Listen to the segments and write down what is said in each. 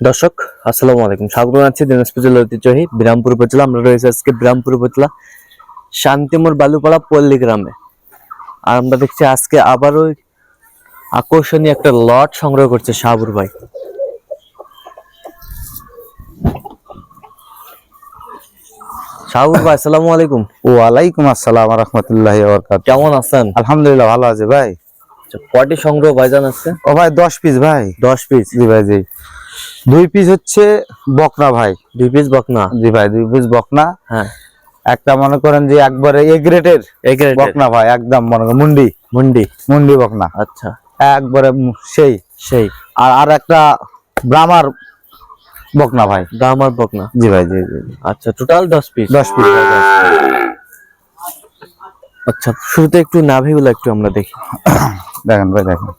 দর্শক আসসালামু আলাইকুম। স্বাগত জানাচ্ছি দিনাজপুর জেলার ঐতিহ্যবাহী বিরামপুর উপজেলা। আমরা রয়েছে আজকে বিরামপুর উপজেলা শান্তিমোর বালুপাড়া পল্লী গ্রামে। আর আমরা দেখছি আজকে আবারও আকর্ষণীয় একটা লট সংগ্রহ করছে শাহাবুর ভাই। শাহাবুর ভাই আসসালামু আলাইকুম। ওয়ালাইকুম আসসালাম রহমতুল্লাহ কেমন আছেন? আলহামদুলিল্লাহ ভালো আছে ভাই। আচ্ছা, কয়টি সংগ্রহ ভাইজান আছে ও ভাই দশ পিস ভাই। দশ পিস? জি ভাই জি। দুই পিস হচ্ছে বকনা ভাই। দুই পিস বকনা? জি ভাই দুই পিস বকনা। হ্যাঁ। একটা মনে করেন যে একবারে এ গ্রেডের বকনা ভাই একদম মনে করেন মুন্ডি। মুন্ডি। মুন্ডি বকনা। আচ্ছা। একবারে সেই। সেই। আর আর একটা ব্রাহ্মার বকনা ভাই। দামার বকনা? জি ভাই জি জি। আচ্ছা টোটাল দশ পিস দশ পিস। আচ্ছা শুরুতে একটু নাভিগুলো একটু আমরা দেখি। দেখেন ভাই দেখেন।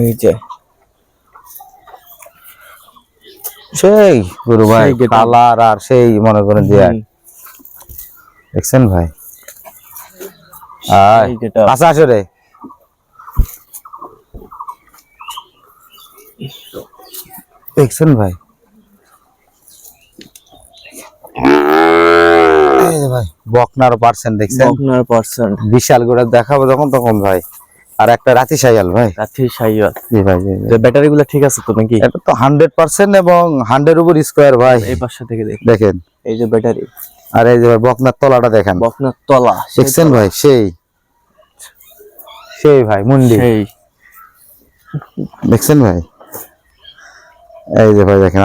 এই যে। সেই গুরু ভাই। কালার আর সেই মনে করেন যে দেখছেন ভাই? আচ্ছা আসরে দেখছেন ভাই? ভাই বকনার পার্সেন্ট দেখছেন? বকনার পার্সেন্ট। বিশাল গোড়া দেখাবো যখন তখন ভাই। আর একটা রাতি সাইয়াল ভাই। রাথি সাইয়াল জি ভাই। যে ব্যাটারি গুলো ঠিক আছে তো নাকি? এটা তো হান্ড্রেড পার্সেন্ট এবং হান্ড্রেড উপর স্কোয়ার ভাই। এই পাশে থেকে দেখি। দেখেন। এই যে ব্যাটারি। আর এই যে বকনার তলাটা দেখেন। বকনার তলা দেখছেন ভাই সেই। সেই ভাই মুন্ডি। সেই। দেখছেন ভাই? এই যে ভাই দেখেন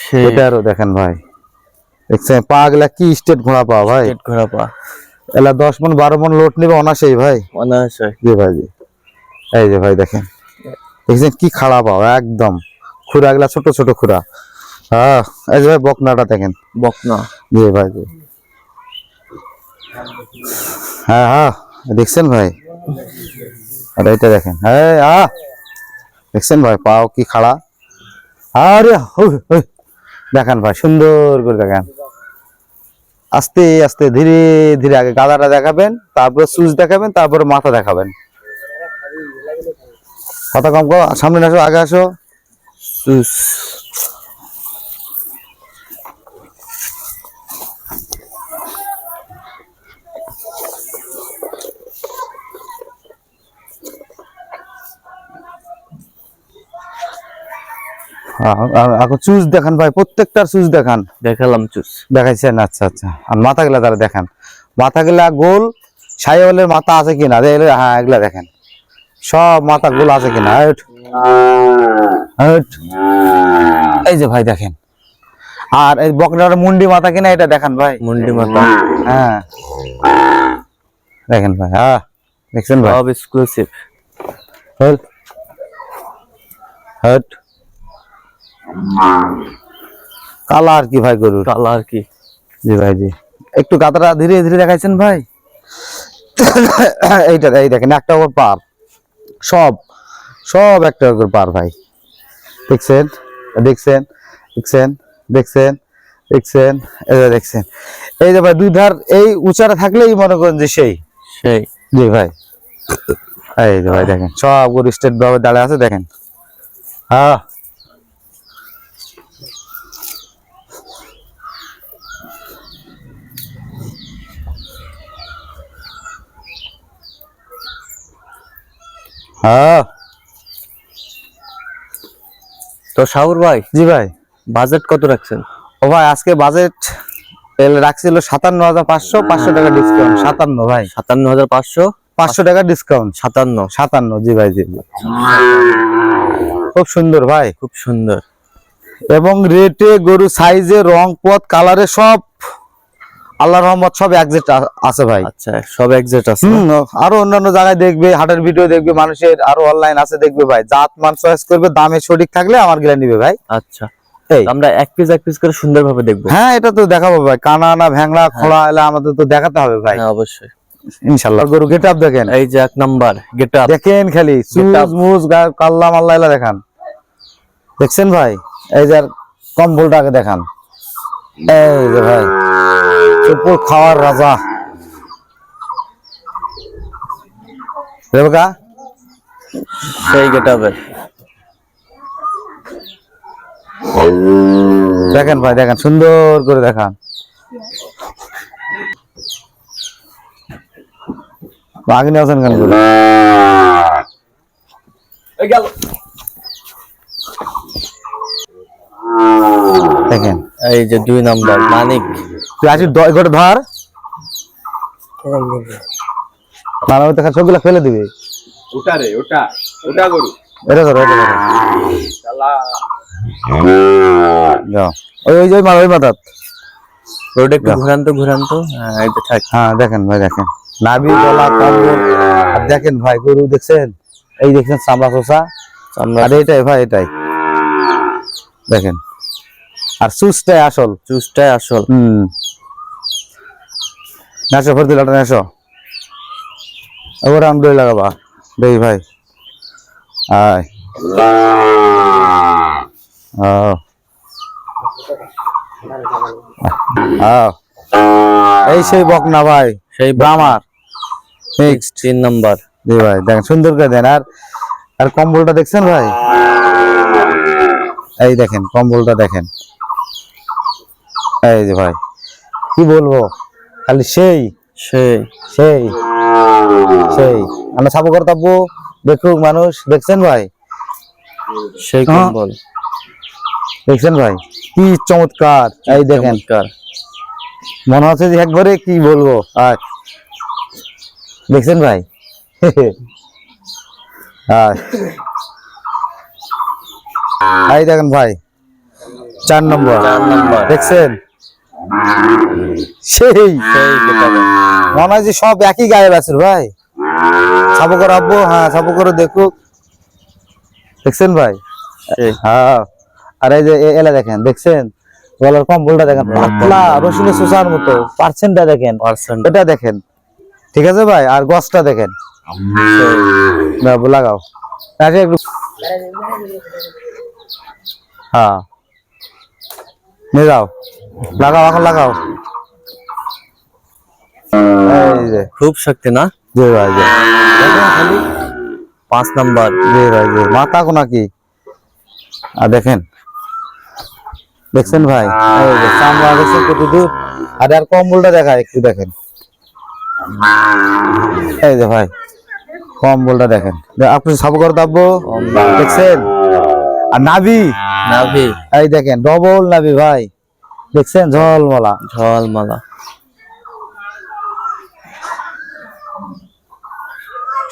সেই। এটারও দেখেন ভাই। দেখছেন পা গুলা কি স্টেট ঘোড়া পা ভাই। পেট ঘোরা পা। এলা দশ মন বারো মন লোট নিবে অনাসেই ভাই। অনায়াসে জি ভাই জি। এই যে ভাই দেখেন। দেখছেন কি খাড়া পাও একদম। খুরা গুলা ছোট ছোট খুরা হ্যাঁ এই যে ভাই বকনাটা দেখেন। বকনা। জি ভাই জি। হ্যাঁ হ্যাঁ দেখছেন ভাই? আর এইটা দেখেন। হ্যাঁ আহ দেখছেন ভাই? পাও কি খাড়া। আরে। দেখেন ভাই সুন্দর করে দেখেন। আস্তে আস্তে ধীরে ধীরে আগে গাদাটা দেখাবেন, তারপরে সুচ দেখাবেন, তারপরে মাথা দেখাবেন। কথা কম কর, সামনে আসো, আগে আসো। সুস এখন চুজ দেখান ভাই প্রত্যেকটার চুজ দেখান। দেখালাম চুস দেখাইছেন আচ্ছা আচ্ছা। আর মাথা গুলা তারা দেখান। মাথা গুলা গোল সাইওয়ালের মাথা আছে কিনা? হ্যাঁ এগুলা দেখেন। সব মাথা গোল আছে কিনা। এই যে ভাই দেখেন। আর এই বকনার মুন্ডি মাথা কিনা এটা দেখান ভাই। মুন্ডি মাথা। হ্যাঁ। দেখেন ভাই হ্যাঁ দেখছেন ভাই? সব এক্সক্লুসিভ হল হাট কালা আর কি ভাই গরুর? কালা আর কি। জি ভাই জি। একটু গাতাটা ধীরে ধীরে দেখাইছেন ভাই? এইটা এই দেখেন একটা ওপর পার। সব সব একটা করে পার ভাই। দেখছেন? দেখছেন? দেখছেন? দেখছেন? দেখছেন? এই যে দেখছেন। এই যে ভাই দুই ধার এই উঁচাটা থাকলেই মনে করেন যে সেই। সেই। জি ভাই। এই যে ভাই দেখেন সব গরু স্টেট ভাবে দাঁড়িয়ে আছে দেখেন। হ্যাঁ। হ্যাঁ। তো শাহুর ভাই জি ভাই। বাজেট কত রাখছেন? ও ভাই আজকে বাজেট রাখছিল সাতান্ন হাজার পাঁচশো পাঁচশো টাকা ডিসকাউন্ট সাতান্ন ভাই। সাতান্ন হাজার পাঁচশো? পাঁচশো টাকা ডিসকাউন্ট সাতান্ন। সাতান্ন জি ভাই জি। খুব সুন্দর ভাই। খুব সুন্দর। এবং রেটে গরু সাইজে রং পথ কালারে সব আল্লাহ রহমত সব একজেট আছে ভাই। আচ্ছা সব একজেট আছে। আরও অন্যান্য জায়গায় দেখবে হাটের ভিডিও দেখবে মানুষের আরও অনলাইন আছে দেখবে ভাই। জাত মান চয়েস করবে দামে সঠিক থাকলে আমার গিলা নিবে ভাই। আচ্ছা। আমরা এক পিস এক পিস করে সুন্দরভাবে দেখব। হ্যাঁ এটা তো দেখাবো ভাই। কানা না ভ্যাংলা খোলা এলা আমাদের তো দেখাতে হবে ভাই। হ্যাঁ অবশ্যই। গরু গেট আপ দেখেন। এই যে এক নাম্বার গেট আপ দেখেন খালি সুজ Getup। মুজ গা- কাল্লা এলা দেখান। দেখছেন ভাই? এই যে কম্বলটাকে দেখান। এই যে ভাই। চুপুর খাওয়ার রাজা। রেবেকা সেই গেট আপের দেখেন ভাই দেখেন সুন্দর করে দেখান। আগে আছেন কেন করে দেখেন। এই যে দুই নাম্বার মানিক। তুই আসি দ- ধর। দেখা সবগুলো ফেলে দিবে। ওটা রে ওটা ওটা গরু। এটা ধরো এটা ধরো। ওই ওই যে ওই মা ওই একটু ঘুরান্ত ঘুরান্ত। হ্যাঁ তো থাক। হ্যাঁ দেখেন ভাই দেখেন। নাভি গলা কম্বল দেখেন ভাই গরু দেখছেন? এই দেখছেন চামড়া আর এটাই ভাই এটাই। দেখেন। আর সুসটাই আসল। চুজটাই আসল। হুম। নেশো ফের দিলাটা নেশো। এবার আমি লাগাবা। দই ভাই। আয়। এই সেই বকনা ভাই সেই ব্রামার তিন নাম্বার। জি ভাই দেখেন সুন্দর করে দেন। আর আর কম্বলটা দেখছেন ভাই? এই দেখেন কম্বলটা দেখেন। এই যে ভাই কি বলব? খালি সেই সেই। সেই সেই। আমরা সাবু করতাবো দেখুক মানুষ দেখছেন ভাই? সেই হ্যাঁ। কম্বল। দেখছেন ভাই? কি চমৎকার। এই দেখেন। চমৎকার। মনে হচ্ছে যে একবারে কি বলব? আর দেখছেন ভাই? এই দেখেন ভাই চার নম্বর। চার নাম্বার। দেখছেন? সেই সেই মনে হয় যে সব একই গায়ে ভাই। করে আব্বু হ্যাঁ করে দেখুক। দেখছেন ভাই? হ্যাঁ। আর এই যে এলা দেখেন দেখছেন? গলার কম্বলটা দেখেন পাতলা রসুনের সুসার মতো। পার্সেন্টটা দেখেন। এটা দেখেন। ঠিক আছে ভাই? আর গছটা দেখেন। লাগাও। একটু হ্যাঁ। নিয়ে যাও। লাগাও এখন লাগাও। খুব শক্তি না? জি ভাই জি খালি পাঁচ নাম্বার। জি ভাই জি মাথা কোনা কি আর দেখেন। দেখছেন ভাই? চামড়া দেখছেন কত দূর আর আর কম্বলটা দেখা একটু দেখেন। এই যে ভাই কম্বলটা দেখেন। আপনি সব করে দাবো দেখছেন? আর নাভি? নাভি। এই দেখেন ডবল নাভি ভাই। দেখছেন? ঝলমলা। ঝলমালা।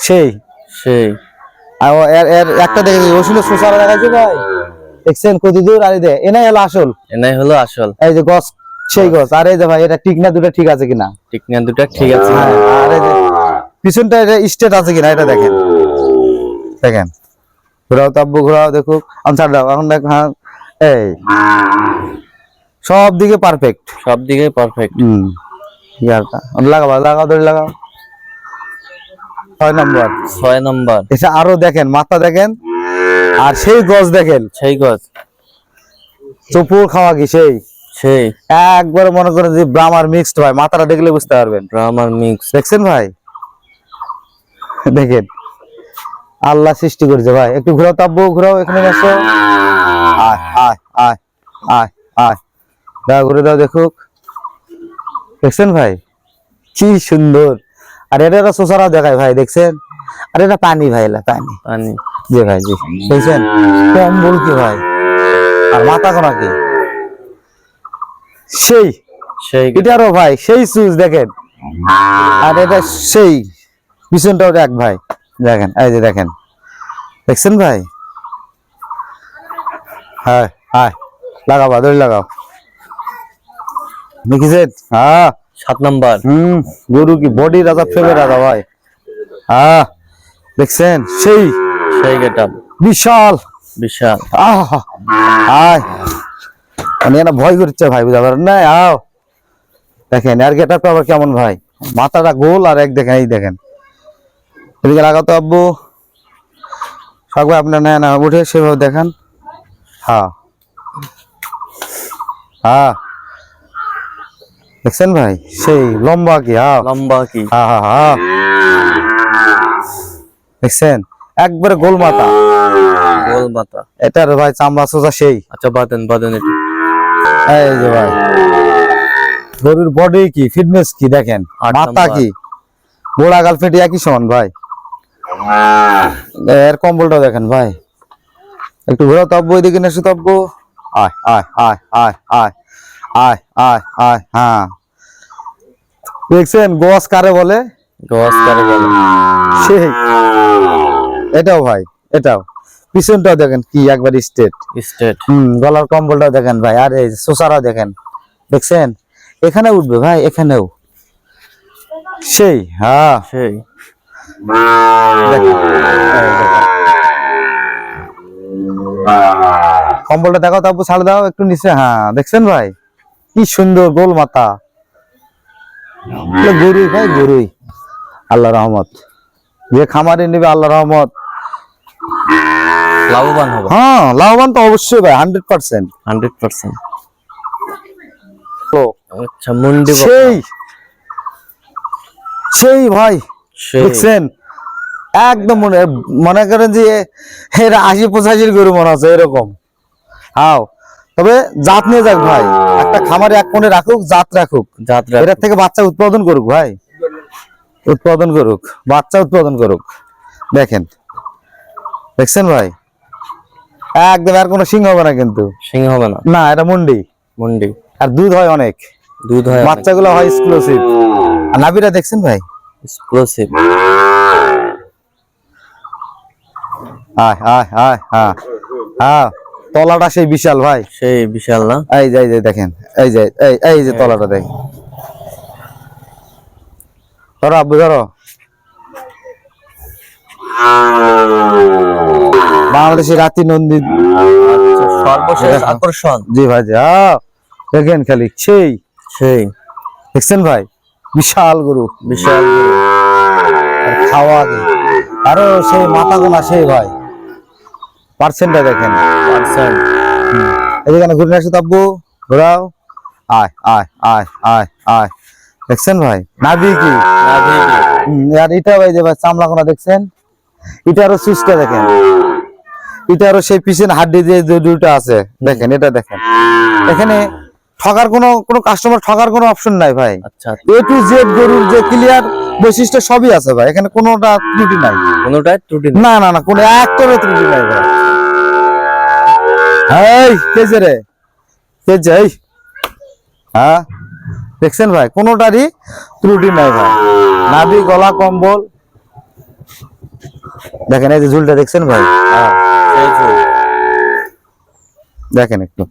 সেই? সেই। আর এর একটা দেখে ওষুধ সুসারা দেখাচ্ছে ভাই। দেখছেন? কত দূর আর দে এনাই হলো আসল। এনাই হলো আসল। এই যে গছ সেই গছ। আর এই যে ভাই এটা ঠিক না দুটো ঠিক আছে কিনা? টিকনিয়া দুটা ঠিক আছে। হ্যাঁ, আর এই যে পিছনটা এটা স্টেট আছে কিনা এটা দেখেন। দেখেন। ঘোরাও তাব্বু ঘোরাও দেখুক। আমি ছাড় দাও এখন দেখ হ্যাঁ। এই। সব দিকে পারফেক্ট সব দিকে পারফেক্ট হুম ইয়ারটা। লাগাও লাগাও ধরে লাগাও। ছয় নম্বর। ছয় নাম্বার। এসে আরও দেখেন মাথা দেখেন আর সেই গছ দেখেন। সেই গছ। চপুর খাওয়া কি সেই? সেই। একবার মনে করেন যে ব্রামার মিক্সড ভাই মাথাটা দেখলে বুঝতে পারবেন। ব্রাহ্মার মিক্স দেখছেন ভাই? দেখেন। আল্লাহ সৃষ্টি করেছে ভাই। একটু ঘুরাও তাব্বু ঘুরাও এখানে আসো আয় আয় আয় আয় আয়। দাও ঘুরে দাও দেখুক। দেখছেন ভাই? কি সুন্দর। আর এটা একটা সোসারাও দেখায় ভাই দেখছেন? আর এটা পানি ভাই পানি। পানি। জি ভাই জি। দেখছেন? কম্বল কি ভাই? আর মাথা কোনা কি? সেই। সেই। এটারও ভাই সেই সুজ দেখেন। আর এটা সেই। পিছনটাও এক ভাই। দেখেন এই যে দেখেন। দেখছেন ভাই? হ্যাঁ হ্যাঁ। লাগাও বা দড়ি লাগাও। দেখিছেন হ্যাঁ। সাত নাম্বার। হুম গরু কি বডি রাজা ফেবে রাজা ভাই? হ্যাঁ দেখছেন? সেই। সেই গেটআপ। বিশাল। বিশাল। আহ। আয় মানে এরা ভয় করছে ভাই বুঝা পারেন না আও। দেখেন আর গেটা তো আবার কেমন ভাই? মাথাটা গোল আর এক দেখেন এই দেখেন। এদিকে লাগাতো আব্বু। সব ভাই আপনার নেন উঠে সেভাবে দেখান। হ্যাঁ। হ্যাঁ। দেখছেন ভাই? সেই লম্বা কি হ্যাঁ লম্বা কি? হ্যাঁ হ্যাঁ হ্যাঁ দেখছেন? একবারে গোল মাথা গোল মাথা এটার ভাই চামড়া সোজা সেই। আচ্ছা বাদেন বাদেন এটা এই যে ভাই। গরুর বডি কি ফিটনেস কি দেখেন? মাথা কি? গোড়া গাল ফেটে একই সমান ভাই। এর কম্বলটা দেখেন ভাই। একটু ঘোরা তব্য ওইদিকে নেসে তব্য আয় আয় আয় আয় আয়। আয় আয় আয় হ্যাঁ। দেখছেন গোয়াস কারে বলে? গস করে বলে। সেই এটাও ভাই এটাও। পিছনটাও দেখেন কি একবার স্টেট স্টেট হম গলার কম্বলটাও দেখেন ভাই আর এই সোসারাও দেখেন। দেখছেন? এখানে উঠবে ভাই এখানেও। সেই হ্যাঁ। সেই। কম্বলটা দেখো তারপর ছাড় দাও একটু নিচে হ্যাঁ। দেখছেন ভাই? কি সুন্দর গোল মাথা। গরুই ভাই গরুই। আল্লাহ রহমত। যে খামারে নেবে আল্লাহ রহমত। লাভবান হবে। হ্যাঁ লাভবান তো অবশ্যই ভাই হান্ড্রেড পার্সেন্ট। Hundred percent. আচ্ছা মুন্ডি সেই সেই ভাই দেখছেন? একদম মনে মনে করেন যে এরা আশি পঁচাশির গরু মনে হচ্ছে এরকম। হাও। তবে জাত নিয়ে যাক ভাই। একটা খামারে এক কোণে রাখুক জাত রাখুক। যাত্রা এটার থেকে বাচ্চা উৎপাদন করুক ভাই। উৎপাদন করুক বাচ্চা উৎপাদন করুক। দেখেন। দেখছেন ভাই? একদম আর কোনো সিং হবে না কিন্তু। সিং হবে না। না এটা মুন্ডি। মুন্ডি। আর দুধ হয় অনেক। দুধ হয় বাচ্চাগুলো হয় এক্সক্লুসিভ আর নাবিরা দেখছেন ভাই? এক্সক্লুসিভ আয় আয় আয়। হ্যাঁ। হ্যাঁ। তলাটা সেই বিশাল ভাই। সেই বিশাল না? এই যে এই যে দেখেন এই যে এই এই যে তলাটা দেখ। ধরো আব্বু ধরো। বাংলাদেশের রাতি নন্দিত। আচ্ছা সর্বশেষ আকর্ষণ। জি ভাই আহ, দেখেন খালি সেই। সেই। দেখছেন ভাই? বিশাল গরু। বিশাল আর খাওয়া। আরও সেই মাথা গোনা সেই ভাই। পার্সেন্টটা দেখেন। ঘুরে আসো তাব্বু ঘোরাও। আয় আয় আয় আয় আয়। দেখছেন ভাই? নাভি কি আর এটা ভাই যে ভাই চামড়া কোনা দেখছেন? এটা আরও দেখেন। এটা আরও সেই পিছনে হাড্ডি যে দুটো আছে দেখেন এটা দেখেন। এখানে ঠকার কোনো কোনো কাস্টমার ঠকার কোনো অপশন নাই ভাই। আচ্ছা এ টু জেড গরুর যে ক্লিয়ার বৈশিষ্ট্য সবই আছে ভাই। এখানে কোনোটা ত্রুটি নাই। কোনোটাই ত্রুটি না না না কোনো একটারও ত্রুটি নাই ভাই। এই কেজে রে? কেজে এই? হ্যাঁ? দেখছেন ভাই, কোনোটারই ত্রুটি নাই ভাই। নাভি, গলা, কম্বল। দেখেন, এই যে ঝুলটা দেখছেন ভাই? হ্যাঁ। দেখেন একটু।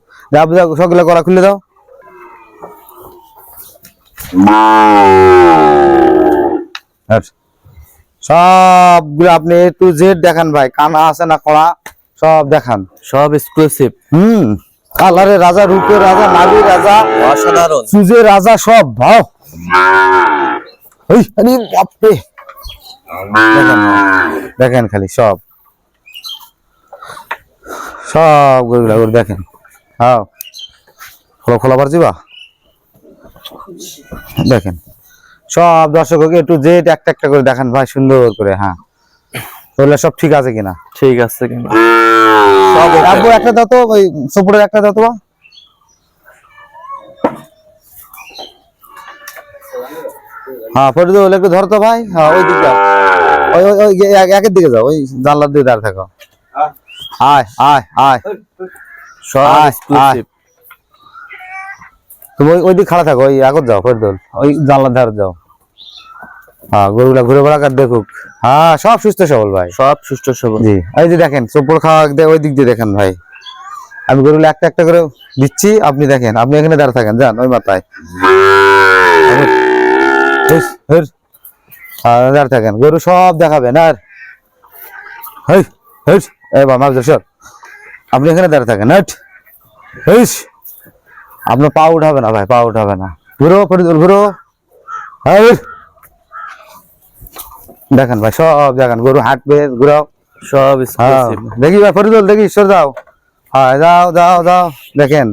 সবগুলো গলা খুলে দাও। আর সবগুলো আপনি টু জেড দেখান ভাই, কানা আছে না কড়া? সব দেখান। সব এক্সক্লুসিভ হুম কালারের রাজা রূপের রাজা নাবির রাজা অসাধারণ। সুজের রাজা সব ভাও আরে বাপরে! দেখেন খালি সব। সব গরুগুলা গরু দেখেন। হাও। খোলা খোলা পারছি বা? দেখেন। সব দর্শক একটু জেড একটা একটা করে দেখেন ভাই সুন্দর করে হ্যাঁ। তাহলে সব ঠিক আছে কিনা? ঠিক আছে কিনা। সব আব্বু একটা দাও তো ওই সুপুরের একটা দাও তো বা। হ্যাঁ ফরিদুল একটু ধরতো ভাই। হ্যাঁ ওই দিকে ওই ওই ওই একের দিকে যাও ওই জানলার দিকে দাঁড় থাকো। আয় আয় আয়। সব আয়, এক্সক্লুসিভ তুমি ওই ওই দিকে খাড়া থাকো ওই আগত যাও ফরিদুল। ওই জানলার ধারে যাও। হ্যাঁ গরুগুলা ঘুরে বেড়াক আর দেখুক। হ্যাঁ সব সুস্থ সবল ভাই। সব সুস্থ সবল। জি এই যে দেখেন চোপড় খাওয়া ওই দিক দিয়ে দেখেন ভাই। আমি গরুগুলো একটা একটা করে দিচ্ছি আপনি দেখেন আপনি এখানে দাঁড়া থাকেন যান ওই মাথায়। হ্যাঁ, দাঁড়া থাকেন গরু সব দেখাবেন আর হেই, আপনি এখানে দাঁড়া থাকেন হট। আপনার পা উঠাবে না ভাই পা উঠাবে না। ঘুরো ঘুরো। হেই। দেখেন ভাই সব দেখেন গরু হাঁটবে ঘুরাও সব হ্যাঁ দেখি ভাই ফরিদুল দেখি সর যাও হ্যাঁ যাও যাও যাও দেখেন।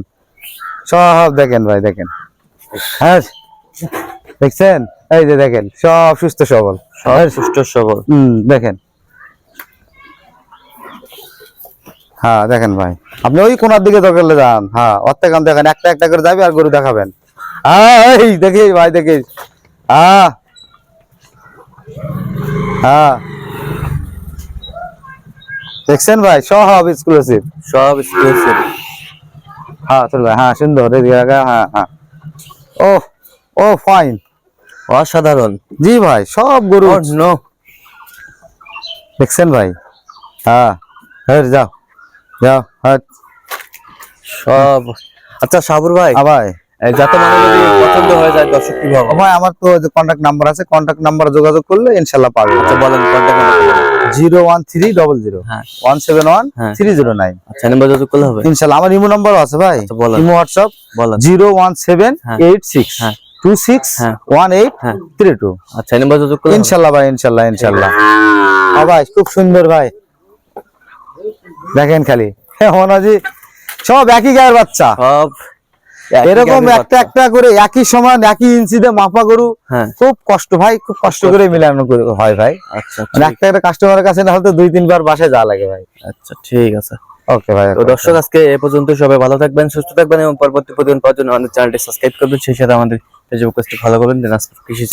সব দেখেন ভাই দেখেন। হ্যাঁ দেখছেন? এই যে দেখেন সব সুস্থ সবল। সব সুস্থ সবল। হম দেখেন। হ্যাঁ দেখেন ভাই। আপনি ওই কোনার দিকে দরকার যান। হ্যাঁ অর্ধেক দেখেন একটা একটা করে যাবে আর গরু দেখাবেন। হ্যাঁ এই দেখিস ভাই দেখিস হ্যাঁ। হ্যাঁ। দেখছেন ভাই? সব এক্সক্লুসিভ সব এক্সক্লুসিভ হ্যাঁ চল ভাই হ্যাঁ সুন্দর হ্যাঁ হ্যাঁ ও ও ফাইন অসাধারণ। জি ভাই সব গরু। নো দেখছেন ভাই? হ্যাঁ হ্যাঁ যাও যাও হ্যাঁ। সব। আচ্ছা সাবুর ভাই। আবার এই যাতে মানে যদি পছন্দ হয়ে যায় দর্শক কি ভাবো? ভাই আমার তো কন্ট্যাক্ট নাম্বার আছে কন্ট্যাক্ট নাম্বার যোগাযোগ করলে ইনশাল্লাহ পাবে। আচ্ছা বলেন contact zero one three double zero. হ্যাঁ। ওয়ান সেভেন ওয়ান হ্যাঁ। Three zero nine. আচ্ছা নাম্বার যোগাযোগ করলে হবে? ইনশাল্লাহ আমার ইমো নাম্বারও আছে ভাই। আচ্ছা। ইমো হোয়াটসঅ্যাপ বলেন। Zero one seven. Eight six হ্যাঁ। Two six. One eight. Three two. আচ্ছা নাম্বার যোগাযোগ করলে ইনশাল্লাহ ভাই ইনশাল্লাহ ইনশাল্লাহ। হ্যাঁ। ভাই খুব সুন্দর ভাই। দেখেন খালি। হ্যাঁ মনাজি সব একই গায়ের বাচ্চা। সব এরকম একটা একটা করে একই সমান একই ইঞ্চিতে মাফা গরু হ্যাঁ। খুব কষ্ট ভাই খুব কষ্ট করে মিলানো হয় ভাই। আচ্ছা মানে একটা একটা কাস্টমারের কাছে না হয়তো দুই তিনবার বাসায় যা লাগে ভাই। আচ্ছা ঠিক আছে। ওকে ভাই তো দর্শক আজকে এ পর্যন্ত সবাই ভালো থাকবেন সুস্থ থাকবেন এবং পরবর্তী প্রতিদিন পাওয়ার জন্য আমাদের চ্যানেলটি সাবস্ক্রাইব করবেন সেই সাথে আমাদের ফেসবুক পেজটি ফলো করবেন দিনাজপুর কৃষি